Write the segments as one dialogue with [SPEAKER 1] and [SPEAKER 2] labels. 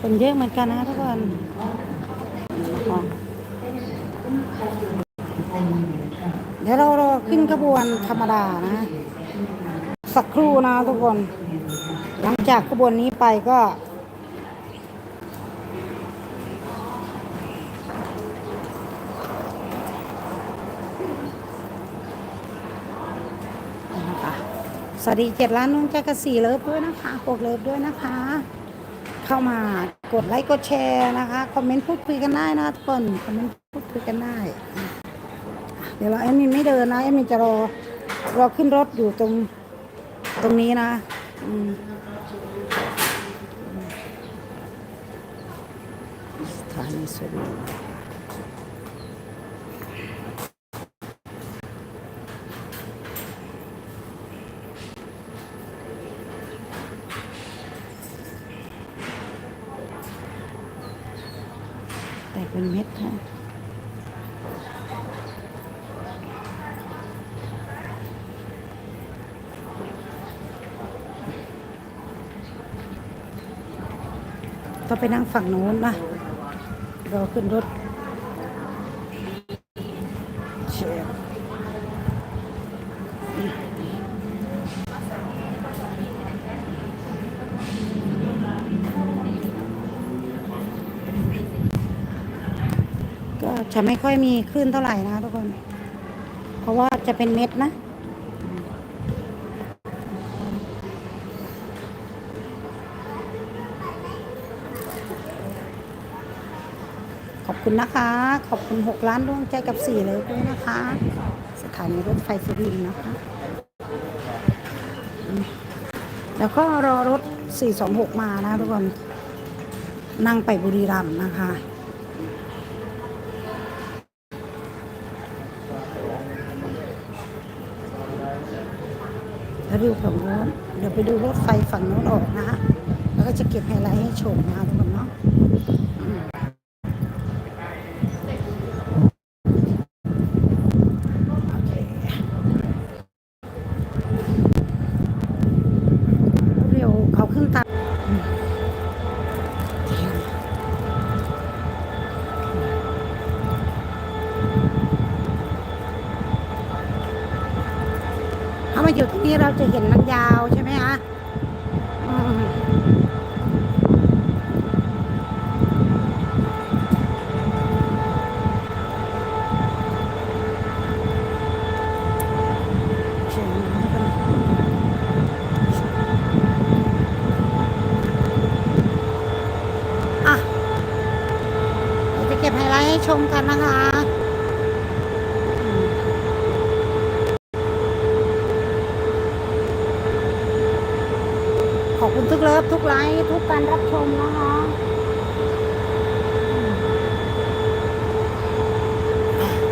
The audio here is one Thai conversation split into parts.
[SPEAKER 1] คนเยอะเหมือนกันนะทุกคนเดี๋ยวเรารอขึ้นกระบวนธรรมดานะ สักครู่นะทุกคน หลังจากกระบวนนี้ไปก็ สวัสดีเจ็ดล้านนุ่งแจ๊กกะสีเลิฟด้วยนะคะกดเลิฟด้วยนะคะ เข้ามากดไลค์กดแชร์นะคะคอมเมนต์พูดคุยกันได้นะทุกคนคอมเมนต์พูดคุยกันได้ เดี๋ยวเราแอดมินไม่เดินนะแอดมินจะรอรอขึ้นรถอยู่ตรงตรงนี้นะอืมสถานีสุรินทร์ เป็นเม็ดค่ะต้องไปนั่งฝั่งโน้นนะรอขึ้นรถ จะไม่ค่อยมีคลื่นเท่าไหร่นะทุกคน เพราะว่าจะเป็นเม็ดนะ ขอบคุณนะคะ ขอบคุณ 6 ล้านดวงใจกับ 4 เลยด้วยนะคะ สถานีรถไฟสุรินทร์นะคะ แล้วก็รอรถ 426 มานะทุกคน นั่งไปบุรีรัมย์นะคะ แล้วดูฝั่งโน้นเดี๋ยวไปดูรถไฟฝั่งโน้นออกนะคะแล้วก็จะเก็บไฮไลท์ให้ชมนะคะทุกคนเนาะเร็วเขาขึ้นตา มาอยู่ตรงนี้เราจะเห็นมันยาวใช่ไหมคะอะเดี๋ยวจะเก็บไฮไลท์ให้ชมกันนะคะอืมข อบคุณทุกเลิฟทุกไลค์ทุกการรับชมนะคะ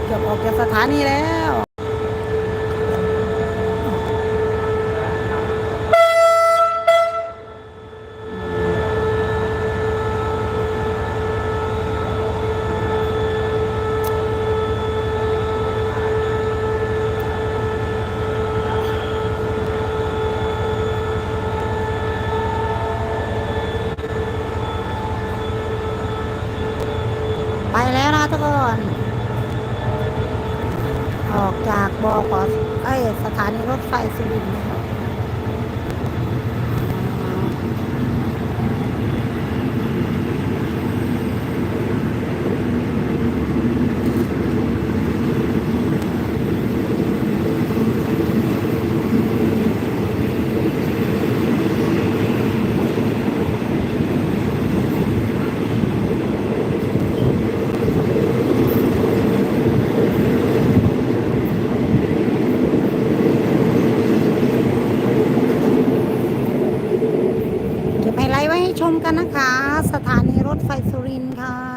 [SPEAKER 1] เกือบออกจากสถานีแล้ว แล้วนะทุกคน ออกจากบขไอสถานีรถไฟสุรินทร์น กันนะคะ สถานีรถไฟสุรินทร์ค่ะ